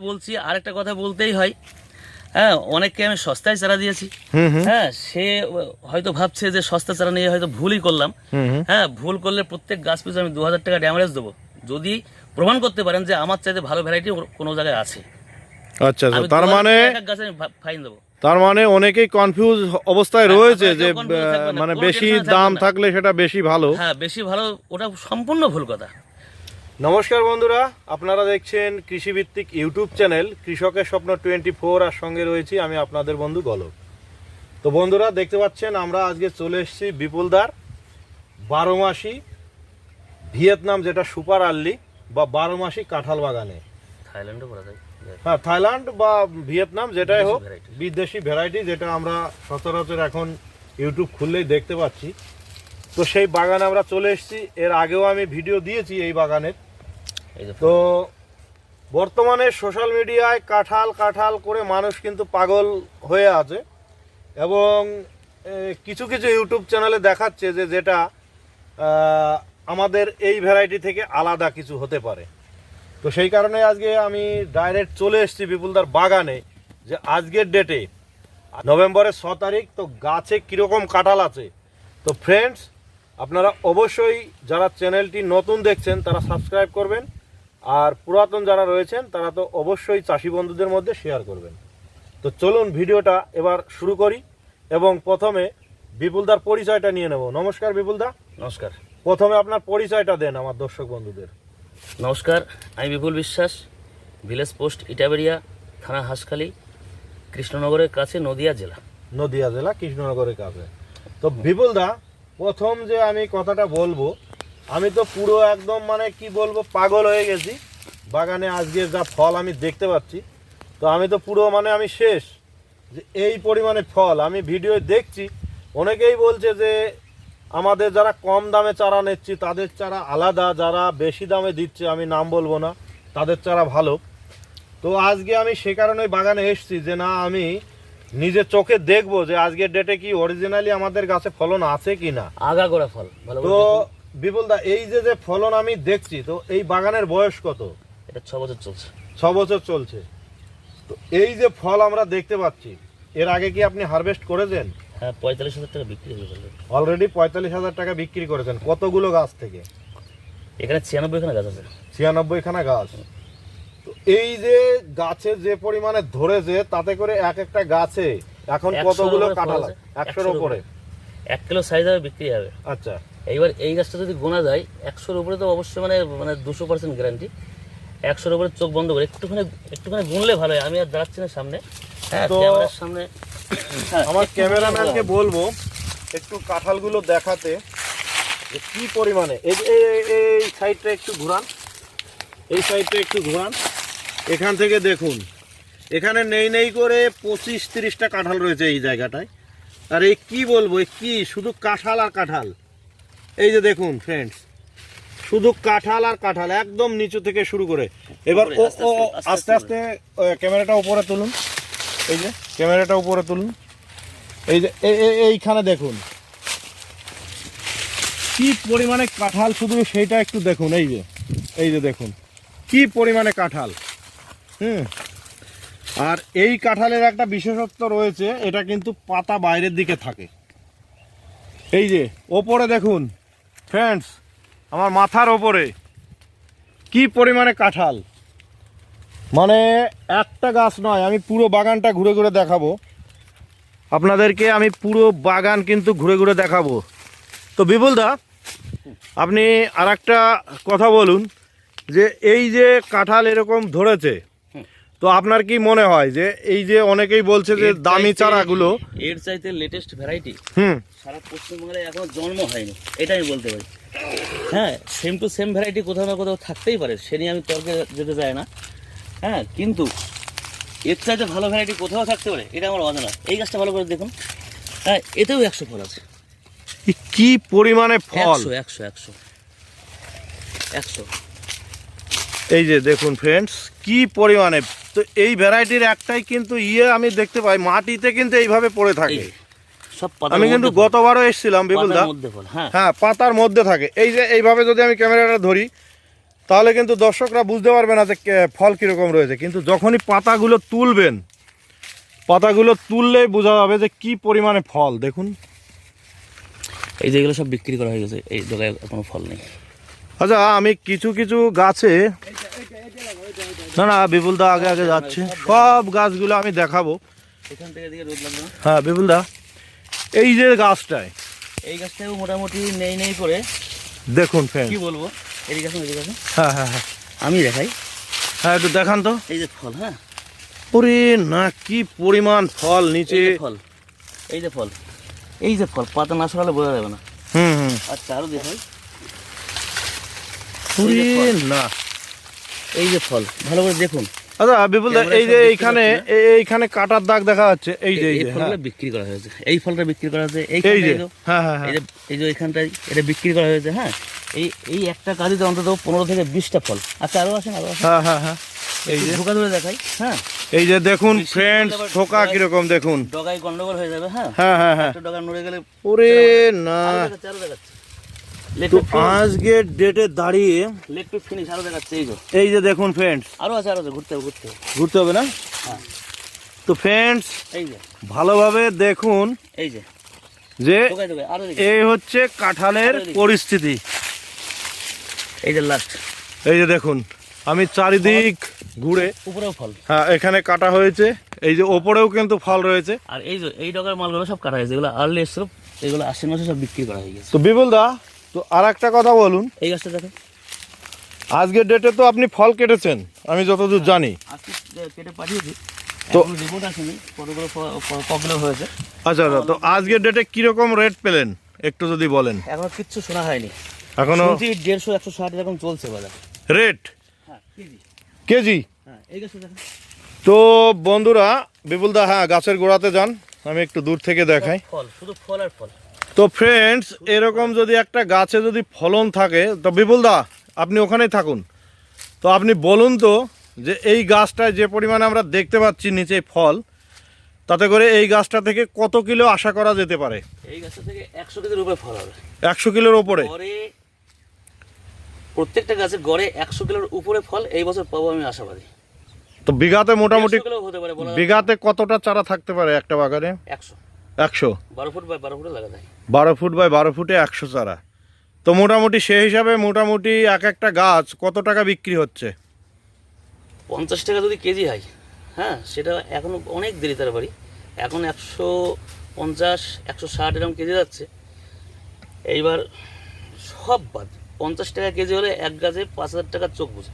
বলছি আরেকটা কথা বলতেই হয়। হ্যাঁ অনেককে আমি সস্তায় চারা দিয়েছি। হ্যাঁ সে হয়তো ভাবছে যে সস্তা চারা নিয়ে হয়তো ভুলই করলাম। হ্যাঁ ভুল করলে প্রত্যেক গাছ পিছু আমি দু হাজার টাকা ড্যামারেজ দেবো। যদি প্রমাণ করতে পারেন যে আমার চাইতে ভালো ভ্যারাইটি কোনো জায়গায় আছে। আচ্ছা আচ্ছা। তার মানে গাছে আমি ফাইন দেবো। তার মানে অনেকেই কনফিউজ অবস্থায় হ্যাঁ, রয়েছে যে কেউ confuse থাকবেন না, মানে বেশি দাম থাকলে সেটা বেশি ভালো। হ্যাঁ বেশি ভালো ওটা সম্পূর্ণ ভুল কথা। নমস্কার বন্ধুরা আপনারা দেখছেন কৃষিভিত্তিক ইউটিউব চ্যানেল কৃষকের স্বপ্ন টোয়েন্টি ফোর আর সঙ্গে রয়েছি আমি আপনাদের বন্ধু গলক তো বন্ধুরা দেখতে পাচ্ছেন আমরা আজকে চলে এসেছি বিপুলদার বারো মাসি ভিয়েতনাম যেটা সুপার আর্লি বা বারো মাসি কাঁঠাল বাগানে। থাইল্যান্ডে করা যায়। হ্যাঁ থাইল্যান্ড বা ভিয়েতনাম যেটাই হোক বিদেশি ভ্যারাইটি যেটা আমরা সচরাচর এখন ইউটিউব খুললেই দেখতে পাচ্ছি। তো সেই বাগানে আমরা চলে এসেছি। এর আগেও আমি ভিডিও দিয়েছি এই বাগানের। তো বর্তমানে সোশ্যাল মিডিয়ায় কাঁঠাল কাঁঠাল করে মানুষ কিন্তু পাগল হয়ে আছে এবং কিছু কিছু ইউটিউব চ্যানেলে দেখাচ্ছে যে যেটা আমাদের এই ভ্যারাইটি থেকে আলাদা কিছু হতে পারে। তো সেই কারণে আজকে আমি ডাইরেক্ট চলে এসেছি বিপুলদার বাগানে যে আজকের ডেটে নভেম্বরের ছ তারিখ তো গাছে কীরকম কাঁঠাল আছে? তো ফ্রেন্ডস আপনারা অবশ্যই যারা চ্যানেলটি নতুন দেখছেন তারা সাবস্ক্রাইব করবেন। আর পুরাতন যারা রয়েছেন তারা তো অবশ্যই চাষি বন্ধুদের মধ্যে শেয়ার করবেন। তো চলুন ভিডিওটা এবার শুরু করি এবং প্রথমে বিপুলদার পরিচয়টা নিয়ে নেব। নমস্কার বিপুলদা। নমস্কার। প্রথমে আপনার পরিচয়টা দেন আমার দর্শক বন্ধুদের। নমস্কার আমি বিপুল বিশ্বাস ভিলেজ পোস্ট ইটাবেরিয়া থানা হাঁসখালি কৃষ্ণনগরের কাছে নদিয়া জেলা। নদিয়া জেলা কৃষ্ণনগরের কাছে। তো বিপুলদা প্রথম যে আমি কথাটা বলব আমি তো পুরো একদম মানে কি বলব পাগল হয়ে গেছি। বাগানে আজকে যা ফল আমি দেখতে পাচ্ছি। তো আমি তো পুরো মানে আমি শেষ। যে এই পরিমাণে ফল আমি ভিডিও দেখছি। অনেকেই বলছে যে আমাদের যারা কম দামে চারা নিচ্ছি তাদের চারা আলাদা যারা বেশি দামে দিচ্ছে আমি নাম বলব না তাদের চারা ভালো। তো আজকে আমি সে কারণে বাগানে এসেছি যে না আমি নিজের চোখে দেখব যে আজকের ডেটে কি অরিজিনালি আমাদের গাছে ফলন আছে কি না আগা গোড়া ফল তো। বিপুলদা এই যে যে ফলন আমি দেখছি তো এই বাগানের বয়স কত? এটা ছ বছর চলছে। ছ বছর চলছে। তো এই যে ফল আমরা দেখতে পাচ্ছি এর আগে কি আপনি হারভেস্ট করেছেন? হ্যাঁ পঁয়তাল্লিশ হাজার টাকা বিক্রি হয়ে অলরেডি পঁয়তাল্লিশ হাজার টাকা বিক্রি করেছেন। কতগুলো গাছ থেকে? এখানে ছিয়ানব্বই খানা গাছ আছে। ছিয়ানব্বই খানা গাছ। তো এই যে গাছে যে পরিমাণে ধরেছে তাতে করে এক একটা গাছে এখন কতগুলো কাঁঠাল একশোর উপরে। এক কিলো সাইজ হবে বিক্রি হবে। আচ্ছা। এইবার এই গাছটা যদি গোনা যায় একশোর উপরে তো অবশ্যই মানে মানে দুশো পার্সেন্ট গ্যারান্টি একশোর উপরে চোখ বন্ধ করে একটুখানি একটুখানি গুনলে ভালো হয়। আমি আর দাঁড়াচ্ছি না সামনে। হ্যাঁ ক্যামেরার সামনে। হ্যাঁ, আমার ক্যামেরাম্যানকে বলব একটু কাঁঠালগুলো দেখাতে যে কি পরিমাণে। এই এই- সাইডটা একটু ঘোরান। এই সাইডটা একটু ঘোরান। এখান থেকে দেখুন। এখানে নেই নেই করে পঁচিশ তিরিশটা কাঁঠাল রয়েছে এই জায়গাটায়। আর এই কি বলব এই কি? শুধু কাঁঠাল আর কাঁঠাল। এই যে দেখুন ফ্রেন্ডস শুধু কাঁঠাল আর কাঁঠাল একদম নিচু থেকে শুরু করে। এবার ও আস্তে ও আস্তে, ক্যামেরাটা উপরে তুলুন। এই যে ক্যামেরাটা উপরে তুলুন। এই যে এইখানে দেখুন। কি পরিমাণে কাঁঠাল শুধু সেইটা একটু দেখুন এই যে এই যে দেখুন। কি পরিমাণে কাঁঠাল হুম? আর এই কাঁঠালের একটা বিশেষত্ব রয়েছে এটা কিন্তু পাতা বাইরের দিকে থাকে। এই যে ওপরে দেখুন। ফ্রেন্ডস আমার মাথার ওপরে কি পরিমাণে কাঁঠাল? মানে একটা গাছ নয়, আমি পুরো বাগানটা ঘুরে ঘুরে দেখাবো। আপনাদেরকে আমি পুরো বাগান কিন্তু ঘুরে ঘুরে দেখাবো। তো বিপুলদা আপনি আর কথা বলুন, যে এই যে কাঁঠাল এরকম ধরেছে তো আপনার কি মনে হয় যে এই যে অনেকেই বলছে যে দামি চারাগুলো এর চাইতে লেটেস্ট ভ্যারাইটি হুম। সারা পশ্চিমবঙ্গে এখনও জন্ম হয়নি এটা আমি বলতে পারি। হ্যাঁ সেম টু সেম ভ্যারাইটি কোথাও না কোথাও থাকতেই পারে সে নিয়ে আমি তর্কে যেতে চাই না। হ্যাঁ কিন্তু এর চাইতে ভালো ভ্যারাইটি কোথাও থাকতে পারে এটা আমার অজানা। এই গাছটা ভালো করে দেখুন। হ্যাঁ এতেও একশো ফল আছে। কি পরিমাণে ফল? একশো একশো একশো। একশো। এই যে দেখুন ফ্রেন্ডস কি পরিমাণে। তো এই ভ্যারাইটির একটাই কিন্তু ইয়ে আমি দেখতে পাই মাটিতে কিন্তু এইভাবে পড়ে থাকে। আমি কিন্তু গতবারও এসেছিলাম বিপুলদা। হ্যাঁ। হ্যাঁ পাতার মধ্যে থাকে। এই যে এইভাবে যদি আমি ক্যামেরাটা ধরি তাহলে কিন্তু দর্শকরা বুঝতে পারবে না যে ফল কীরকম রয়েছে। কিন্তু যখনই পাতাগুলো তুলবেন পাতাগুলো তুললেই বোঝা যাবে যে কি পরিমাণে ফল। দেখুন। এই যেগুলো সব বিক্রি করা হয়ে গেছে। এই জায়গায় কোনো ফল নেই। আচ্ছা আমি কিছু কিছু গাছে না না বিপুলদা আগে আগে যাচ্ছে। সব গাছগুলো আমি দেখাবো। হ্যাঁ বিপুলদা এই যে গাছটায়। এই গাছটাও মোটামুটি নেই নেই করে। দেখুন কি বলব? হ্যাঁ হ্যাঁ হ্যাঁ। আমি দেখাই। হ্যাঁ একটু দেখান তো। এই যে ফল হ্যাঁ? ওরে না কি পরিমাণ ফল নিচে। ফল। এই যে ফল। এই যে ফল পাতা না সরালে বোঝা যাবে না। হুম হুম। আচ্ছা আরও দেখাই। না। এই যে ফল ভালো করে দেখুন। আচ্ছা ক্যামেরায় এই যে এইখানে এই- এইখানে কাটার দাগ দেখা যাচ্ছে। এই যে এই হ্যাঁ। বিক্রি করা হয়েছে। এই ফলটা বিক্রি করা হয়েছে। এই যে হ্যাঁ হ্যাঁ এই হ্যাঁ যে এই যে এখানটায় এটা বিক্রি করা হয়েছে হ্যাঁ। এই এই একটা অন্তত পনেরো থেকে বিশটা ফল। আচ্ছা হ্যাঁ হ্যাঁ হ্যাঁ। এই যে। ঢোকা ধরে দেখাই হ্যাঁ। এই যে দেখুন ফ্রেন্ডস ঠোকা কীরকম দেখুন। ডগায় গন্ডগোল হয়ে যাবে হ্যাঁ। হ্যাঁ হ্যাঁ হ্যাঁ। একটা ডগা নড়ে গেলে ওরে না। দেখাচ্ছে। আজকের ডেটে দাঁড়িয়ে লেট টু ফিনিশ আরও দেখাচ্ছে এই যে। এই যে দেখুন ফ্রেন্ডস আরও আছে আরও ঘুরতে হবে ঘুরতে হবে। ঘুরতে হবে না? হ্যাঁ। তো ফ্রেন্ডস এই যে। ভালোভাবে দেখুন এই যে। যে এই হচ্ছে কাঁঠালের পরিস্থিতি। এই যে লাস্ট এই যে দেখুন আমি চারিদিক ঘুরে উপরেও ফল। হ্যাঁ এখানে কাটা হয়েছে এই যে ওপরেও কিন্তু ফল রয়েছে। আর এই যে এই ডগার মালগুলো সব কাটা হয়েছে এগুলো আর্লি এগুলো আশ্বিন মাসে সব বিক্রি করা হয়ে গেছে। তো বিপুল দা তো আর একটা কথা বলুন। এই গাছটা দেখো আজকের ডেটে তো আপনি ফল কেটেছেন আমি যতদূর জানি। আজকে কেটে পাঠিয়েছি। তো- রিপোর্ট আসেনি কতগুলো ফ- হয়েছে। আচ্ছা আচ্ছা তো আজকের ডেটে কীরকম রেট পেলেন একটু যদি বলেন? এখনও কিচ্ছু শোনা হয়নি। এখনও দেড়শো একশো ষাট এরকম চলছে বাজার। রেট হ্যাঁ কেজি। হ্যাঁ তো বন্ধুরা বিপুলদা হ্যাঁ গাছের গোড়াতে যান আমি একটু দূর থেকে দেখাই। ফল শুধু ফল আর ফল। তো ফ্রেন্ডস এরকম যদি একটা গাছে যদি ফলন থাকে তো বিপুলদা আপনি ওখানেই থাকুন। তো আপনি বলুন তো যে এই গাছটায় যে পরিমাণে আমরা দেখতে পাচ্ছি নিচে ফল তাতে করে এই গাছটা থেকে কত কিলো আশা করা যেতে পারে? এই গাছটা থেকে একশো কিলোর উপরে ফল হবে। একশো কিলোর গড়ে প্রত্যেকটা গাছে গড়ে একশো কিলোর উপরে ফল এই বছর পাবো আমি আশাবাদী। তো বিঘাতে মোটামুটি 150 কিলো হতে পারে বলা বিঘাতে কতটা চারা থাকতে পারে একটা বাগানে? একশো। একশো। বারো ফুট বাই বারো ফুটে লাগা যায়। বারো ফুট বাই বারো ফুটে একশো চারা। তো মোটামুটি সেই হিসাবে মোটামুটি এক একটা গাছ কত টাকা বিক্রি হচ্ছে? পঞ্চাশ টাকা যদি কেজি হয় হ্যাঁ সেটা এখনও অনেক দেরি তার বাড়ি। এখন একশো পঞ্চাশ একশো ষাট এরকম কেজি যাচ্ছে। এইবার সব বাদ। পঞ্চাশ টাকা কেজি হলে এক গাছে পাঁচ হাজার টাকার চোখ বুঝে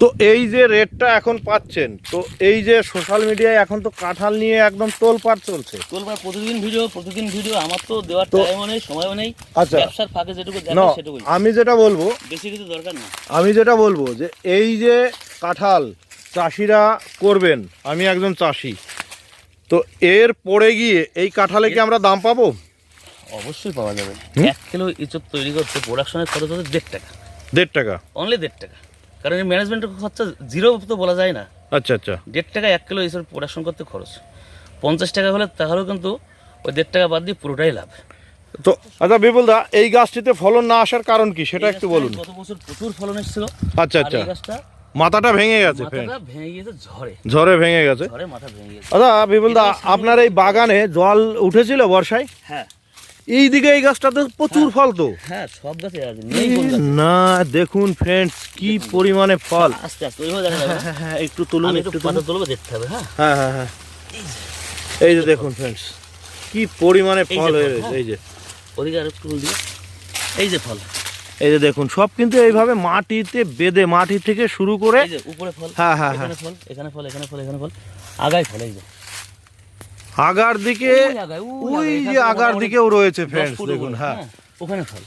তো এই যে রেটটা এখন পাচ্ছেন তো এই যে সোশ্যাল মিডিয়ায় এখন তো কাঁঠাল নিয়ে একদম তোলপাড় চলছে। তোলবার প্রতিদিন ভিডিও প্রতিদিন ভিডিও আমার তো দেওয়ার টাইমও নেই সময়ও নেই আচ্ছা। ব্যবসার ফাঁকে যেটুকু দেখা সেটুকুই। আমি যেটা বলব বেশি কিছু দরকার না। আমি যেটা বলব যে এই যে কাঁঠাল চাষিরা করবেন আমি একজন চাষি। তো এর পরে গিয়ে এই কাঁঠালে কি আমরা দাম পাবো? অবশ্যই পাওয়া যাবে? এক কিলো ইঁচড় তৈরি করতে প্রোডাকশনের খরচ হচ্ছে দেড় টাকা। দেড় টাকা। অনলি দেড় টাকা। কারণ এই ম্যানেজমেন্টের খরচা জিরো তো বলা যায় না। আচ্ছা আচ্ছা। দেড় টাকা এক কিলো ইঁচড় প্রোডাকশন করতে খরচ। পঞ্চাশ টাকা হলে তাহলেও কিন্তু ওই দেড় টাকা বাদ দিয়ে পুরোটাই লাভ। তো আচ্ছা বিপুলদা এই গাছটিতে ফলন না আসার কারণ কি? সেটা একটু বলুন। গত বছর প্রচুর ফলন এসেছিল। আচ্ছা আচ্ছা। গাছটা মাথাটা ভেঙে গেছে মাথাটা ভেঙে গিয়েছে ঝড়ে। ঝড়ে ভেঙে গেছে। ঝড়ে মাথা ভেঙে গিয়েছে। আচ্ছা বিপুলদা আপনার এই বাগানে জল উঠেছিল বর্ষায়? হ্যাঁ। এই দিকে এই গাছটাতে প্রচুর ফল তো। হ্যাঁ সব গাছে না দেখুন ফ্রেন্ডস কি পরিমাণে ফল। আস্তে। হ্যাঁ হ্যাঁ একটু তুলুন একটু একটু পাতা তুলবো দেখতে হবে হ্যাঁ। হ্যাঁ হ্যাঁ হ্যাঁ। এই যে দেখুন ফ্রেন্ডস কি পরিমাণে ফল হয়ে রয়েছে হ্যাঁ। এই যে। ওদিকে আর একটু এই যে ফল। এই যে দেখুন সব কিন্তু এইভাবে মাটিতে বেঁধে মাটি থেকে শুরু করে যে উপরে ফল হ্যাঁ, হ্যাঁ, হ্যাঁ। এখানে ফল এখানে ফল এখানে ফল এখানে ফল আগায় ফল এই যে। আগার দিকে ওই যে আগার দিকেও রয়েছে ফ্রেন্ডস দেখুন হ্যাঁ। ওখানে ফল।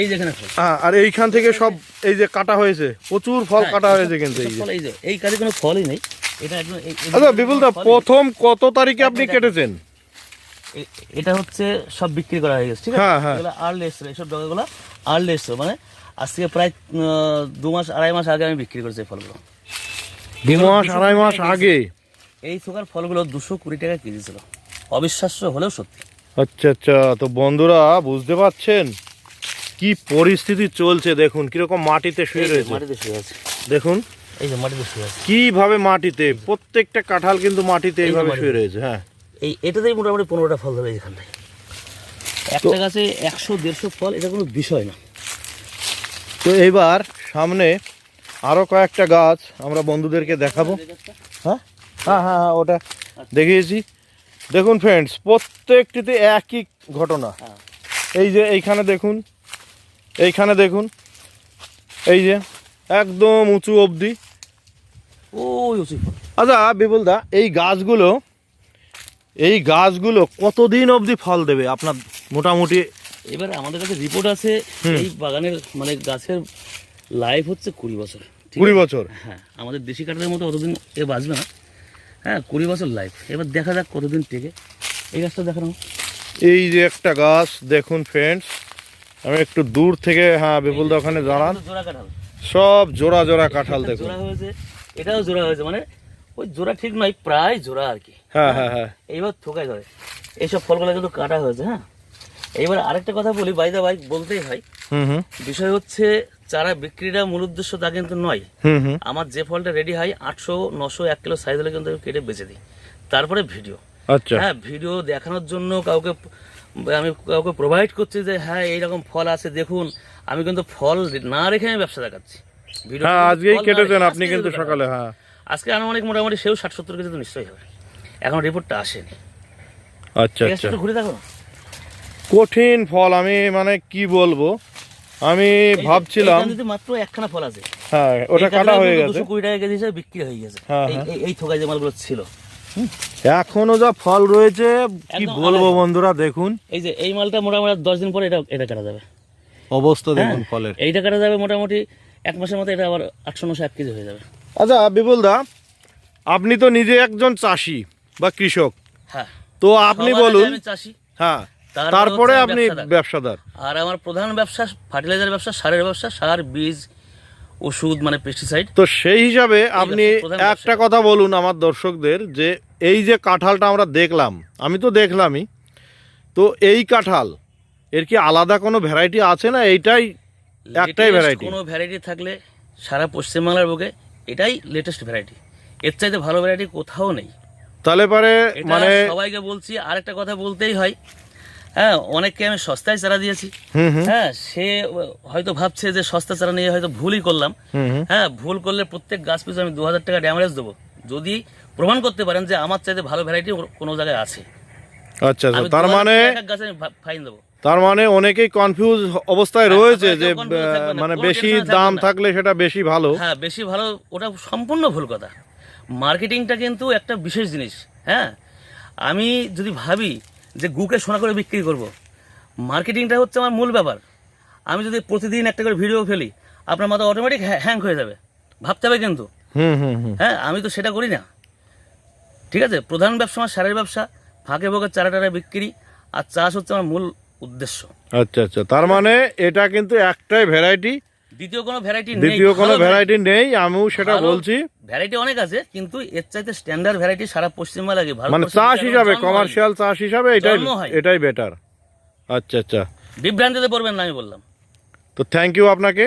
এই যে এখানে ফল। হ্যাঁ আর এইখান থেকে সব এই যে কাটা হয়েছে প্রচুর ফল হ্যাঁ, কাটা হয়েছে কিন্তু এই যে এই কাজে কোনো ফলই নেই। এটা একদম আচ্ছা ফলই নেই। প্রথম কত তারিখে আপনি কেটেছেন? এটা হচ্ছে সব বিক্রি করা হয়ে গেছে ঠিক আছে? হ্যাঁ, হ্যাঁ। এগুলো আর্লি এসছে এইসব ডগাগুলো আর্লি এসছে মানে আজ থেকে প্রায় দু মাস আড়াই মাস আগে আমি বিক্রি করেছি এই ফলগুলো। দু মাস আড়াই মাস আগে? এই সুগার ফলগুলো দুশো কুড়ি টাকা কেজি ছিল। অবিশ্বাস্য হলেও সত্যি। আচ্ছা আচ্ছা তো বন্ধুরা বুঝতে পারছেন? কি পরিস্থিতি চলছে দেখুন কীরকম মাটিতে শুয়ে রয়েছে। মাটিতে শুয়ে আছে। দেখুন। এই যে মাটিতে শুয়ে আছে। কীভাবে মাটিতে প্রত্যেকটা কাঁঠাল কিন্তু মাটিতে এইভাবে শুয়ে রয়েছে হ্যাঁ। এই এটাতেই মোটামুটি পনেরোটা ফল ধরে এখানটায় একটা গাছে একশো দেড়শো ফল এটা কোনো বিষয় না। তো এইবার সামনে আরও কয়েকটা গাছ আমরা বন্ধুদেরকে দেখাবো। হ্যাঁ? হ্যাঁ হ্যাঁ হ্যাঁ ওটা দেখিয়েছি। দেখুন ফ্রেন্ডস প্রত্যেকটিতে একই ঘটনা। হ্যাঁ। এই যে এইখানে দেখুন এইখানে দেখুন এই যে একদম উঁচু অবধি। আচ্ছা বিপুল দা এই গাছগুলো এই গাছগুলো কতদিন অবধি ফল দেবে? আপনার মোটামুটি এবার আমাদের কাছে রিপোর্ট আছে এই বাগানের মানে গাছের লাইফ হচ্ছে কুড়ি বছর। কুড়ি বছর। হ্যাঁ আমাদের দেশি কাঠের মতো অতদিন এ বাঁচবে না। হ্যাঁ কুড়ি বছর লাইফ এবার দেখা যাক কতদিন থেকে এই গাছটা দেখানো এই যে একটা গাছ দেখুন ফ্রেন্ডস আমি একটু দূর থেকে হ্যাঁ বিপুল দা ওখানে দাঁড়ান। জোড়া কাঁঠাল। সব জোড়া জোড়া কাঁঠাল দেখুন। জোড়া হয়েছে এটাও জোড়া হয়েছে মানে ওই জোড়া ঠিক নয় প্রায় জোড়া আর কি। হ্যাঁ হ্যাঁ হ্যাঁ। এইবার থোকাই ধরে। এইসব ফলগুলো কিন্তু কাটা হয়েছে হ্যাঁ। এইবার আরেকটা কথা বলি বাইদা বাইক বলতেই হয়। বিষয় হচ্ছে চারা বিক্রিটা মূল উদ্দেশ্য তা কিন্তু নয়। আমার যে ফলটা রেডি হয় আটশো নশো এক কিলো সাইজ হলে কিন্তু কেটে বেঁচে দিই। তারপরে ভিডিও আচ্ছা। হ্যাঁ ভিডিও দেখানোর জন্য কাউকে আমি কাউকে প্রোভাইড করছি যে হ্যাঁ এইরকম ফল আছে দেখুন। আমি কিন্তু ফল না রেখে আমি ব্যবসা দেখাচ্ছি। ভিডিও হ্যাঁ আজকেই কেটেছেন আপনি কিন্তু সকালে হ্যাঁ। আজকে আনুমানিক মোটামুটি সেও ষাট সত্তর কেজি তো নিশ্চয়ই হবে। এখন রিপোর্টটা আসেনি। আচ্ছা আচ্ছা। ঘুরে দেখো। কঠিন ফল আমি মানে কি বলব? আমি ভাবছিলাম যদি মাত্র একখানা ফল আছে হ্যাঁ ওটা কাটা হয়ে গেছে। দুশো কুড়ি টাকা কেজি হিসেবে বিক্রি হয়ে গেছে। হ্যাঁ, এই- হ্যাঁ। থোকায় যে মালগুলো ছিল। এখনও যা ফল রয়েছে কি বলব বন্ধুরা দেখুন। এই যে এই মালটা মোটামুটি দশ দিন পরে এটা এটা কাটা যাবে। অবস্থা দেখুন হ্যাঁ। ফলের। এইটা কাটা যাবে মোটামুটি এক মাসের মধ্যে এটা আবার আটশো নশো এক কেজি হয়ে যাবে। আচ্ছা বিপুল দা আপনি তো নিজে একজন চাষি বা কৃষক। হ্যাঁ। তো আপনি বলুন আমি চাষি। হ্যাঁ। তারপরে তারপরে আপনি ব্যবসাদার। আর আমার প্রধান ব্যবসা ফার্টিলাইজার ব্যবসা সারের ব্যবসা সার বীজ ওষুধ মানে পেস্টিসাইড তো সেই হিসাবে আপনি। একটা কথা বলুন আমার দর্শকদের যে এই যে কাঁঠালটা আমরা দেখলাম আমি তো দেখলামই তো এই কাঁঠাল এর কি আলাদা কোনো ভ্যারাইটি আছে না? এইটাই একটাই ভ্যারাইটি কোনো ভ্যারাইটি থাকলে সারা পশ্চিমবাংলার বুকে এটাই লেটেস্ট ভ্যারাইটি এর চাইতে ভালো ভ্যারাইটি কোথাও নেই। তাহলে পরে মানে সবাইকে বলছি আরেকটা কথা বলতেই হয় হ্যাঁ অনেককে আমি সস্তায় চারা দিয়েছি। হ্যাঁ সে হয়তো ভাবছে যে সস্তা চারা নিয়ে হয়তো ভুলই করলাম। হ্যাঁ ভুল করলে প্রত্যেক গাছ পিছু আমি দু হাজার টাকা ড্যামারেজ দেবো। যদি প্রমাণ করতে পারেন যে আমার চাইতে ভালো ভ্যারাইটি কোনো জায়গায় আছে। আচ্ছা আচ্ছা। তার মানে গাছে আমি ফাইন দেবো। তার মানে অনেকেই কনফিউজ অবস্থায় হ্যাঁ, রয়েছে যে মানে বেশি দাম থাকলে সেটা বেশি ভালো। হ্যাঁ বেশি ভালো ওটা সম্পূর্ণ ভুল কথা। মার্কেটিংটা কিন্তু একটা বিশেষ জিনিস। হ্যাঁ আমি যদি ভাবি যে গুকে সোনা করে বিক্রি করব। মার্কেটিংটা হচ্ছে আমার মূল ব্যাপার। আমি যদি প্রতিদিন একটা করে ভিডিও ফেলি আপনার মাথা অটোমেটিক হ্যাং হয়ে যাবে। ভাবতে হবে কিন্তু। হুম হুম হুম। হ্যাঁ আমি তো সেটা করি না। ঠিক আছে? প্রধান ব্যবসা আমার সারের ব্যবসা ফাঁকে ফাঁকে চারা টারা বিক্রি আর চাষ হচ্ছে আমার মূল উদ্দেশ্য। আচ্ছা আচ্ছা। তার মানে এটা কিন্তু একটাই ভ্যারাইটি দ্বিতীয় কোনো ভ্যারাইটি নেই দ্বিতীয় কোনো ভ্যারাইটি নেই আমিও সেটা বলছি। ভ্যারাইটি অনেক আছে কিন্তু এর চাইতে স্ট্যান্ডার্ড ভ্যারাইটি সারা পশ্চিমবাংলা মানে চাষ হিসাবে কমার্শিয়াল চাষ হিসাবে এটাই এটাই বেটার আচ্ছা আচ্ছা। বিভ্রান্তিতে পড়বেন না আমি বললাম। তো থ্যাংক ইউ আপনাকে।